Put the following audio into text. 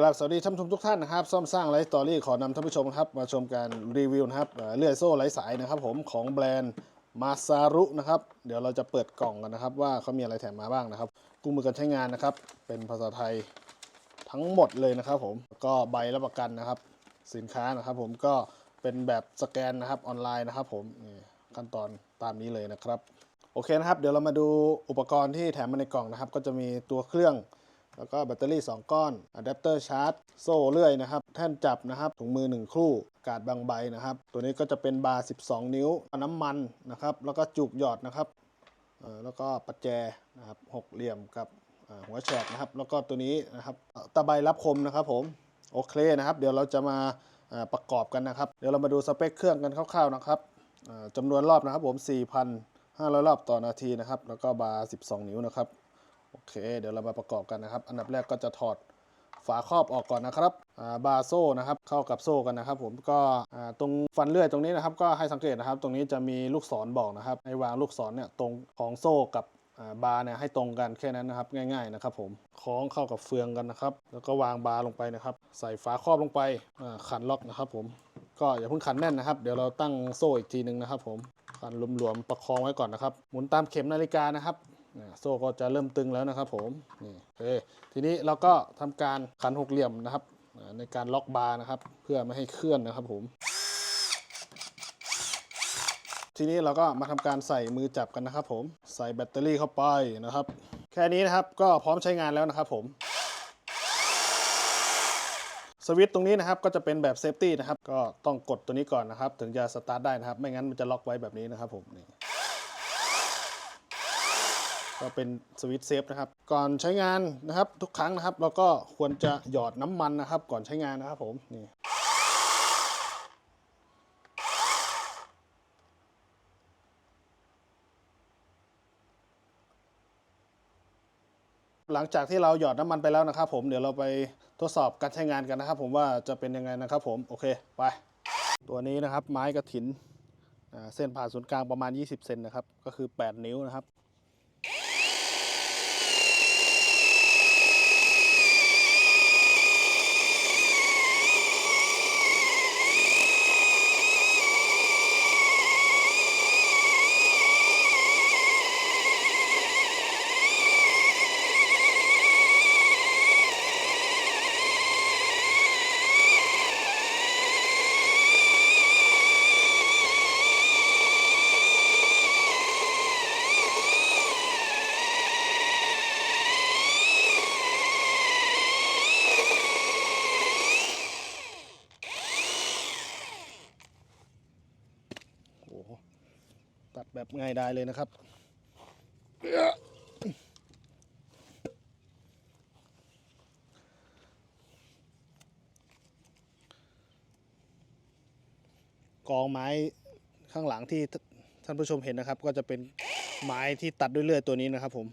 กราบสวัสดีท่านผู้ชมทุกท่านนะครับซ่อมสร้างไลฟ์สตอรี่ขอนำท่านผู้ชมครับมาชมการรีวิวนะครับเลื่อยโซ่ไร้สายนะครับผมของแบรนด์มาซารุนะครับเดี๋ยวเราจะเปิดกล่องกันนะครับ ว่าเขามีอะไรแถมมาบ้างนะครับกู้มือการใช้งานนะครับ เป็นภาษาไทยทั้งหมดเลยนะครับ ผมก็ใบรับประกันนะครับ สินค้านะครับ ผมก็เป็นแบบสแกนนะครับออนไลน์นะครับ ผมนี่ขั้นตอนตามนี้เลยนะครับ โอเคนะครับ เดี๋ยวเรามาดูอุปกรณ์ที่แถมมาในกล่องนะครับ ก็จะมีตัวเครื่อง แล้วก็แบตเตอรี่ 2 ก้อนอะแดปเตอร์ชาร์จโซ่เลื่อยนะครับ แท่นจับนะครับ ถุงมือ 1 คู่กาดบางใบนะครับ ตัวนี้ก็จะเป็นบาร์ 12 นิ้ว น้ำมันนะครับ แล้วก็จุกหยอดนะครับแล้วก็ปัจแจนะครับหกเหลี่ยมกับหัวแฉกนะครับ แล้วก็ตัวนี้นะครับตะไบรับคมนะครับผมโอเคนะครับ เดี๋ยวเราจะมาประกอบกันนะครับ เดี๋ยวเรามาดูสเปคเครื่องกันคร่าวๆนะครับจำนวนรอบนะครับผม4,500 รอบต่อนาทีนะครับ แล้วก็บาร์ 12 นิ้วนะครับ โอเค เดี๋ยวเรามาประกอบกันนะครับ อันดับแรกก็จะถอดฝาครอบออกก่อนนะครับบาร์โซ่นะครับเข้ากับโซ่กันนะครับ ผมก็ตรงฟันเลื่อยตรงนี้นะครับ ก็ให้สังเกตนะครับ ตรงนี้จะมีลูกศรบอกนะครับให้วางลูกศรเนี่ยตรงของโซ่กับบาร์เนี่ยให้ตรงกันแค่นั้นนะครับง่ายๆนะครับผมคล้องเข้ากับเฟืองกันนะครับ แล้วก็วางบาร์ลงไปนะครับ ใส่ฝาครอบลงไปขันล็อกนะครับ ผมก็อย่าเพิ่งขันแน่นนะครับ เดี๋ยวเราตั้งโซ่อีกทีหนึ่งนะครับ ผมขันหลวมๆประคองไว้ก่อนนะครับ หมุนตามเข็มนาฬิกานะครับ โซ่ก็จะเริ่มตึงแล้วนะครับผมนี่โอเคทีนี้เราก็ทำการขันหกเหลี่ยมนะครับ ในการล็อกบาร์นะครับ เพื่อไม่ให้เคลื่อนนะครับผม ทีนี้เราก็มาทำการใส่มือจับกันนะครับ ผมใส่แบตเตอรี่เข้าไปนะครับ แค่นี้นะครับก็พร้อมใช้งานแล้วนะครับผมสวิตช์ตรงนี้นะครับก็จะเป็นแบบเซฟตี้นะครับ ก็ต้องกดตัวนี้ก่อนนะครับ ถึงจะสตาร์ทได้นะครับ ไม่งั้นมันจะล็อกไว้แบบนี้นะครับผมนี่ ก็เป็นสวิตช์เซฟนะครับ ก่อนใช้งานนะครับทุกครั้งนะครับ เราก็ควรจะหยอดน้ำมันนะครับ ก่อนใช้งานนะครับผมนี่หลังจากที่เราหยอดน้ำมันไปแล้วนะครับ ผมเดี๋ยวเราไปทดสอบการใช้งานกันนะครับ ผมว่าจะเป็นยังไงนะครับ ผมโอเคไป ตัวนี้นะครับ ไม้กระถินอ่าเส้นผ่าศูนย์กลางประมาณ 20 เซนนะครับ ก็คือ 8 นิ้วนะครับ ตัดแบบง่ายดายเลยนะครับ กองไม้ข้างหลังที่ทท่านผู้ชมเห็นนะครับ ก็จะเป็นไม้ที่ตัดด้วยเลื่อยตัวนี้นะครับผม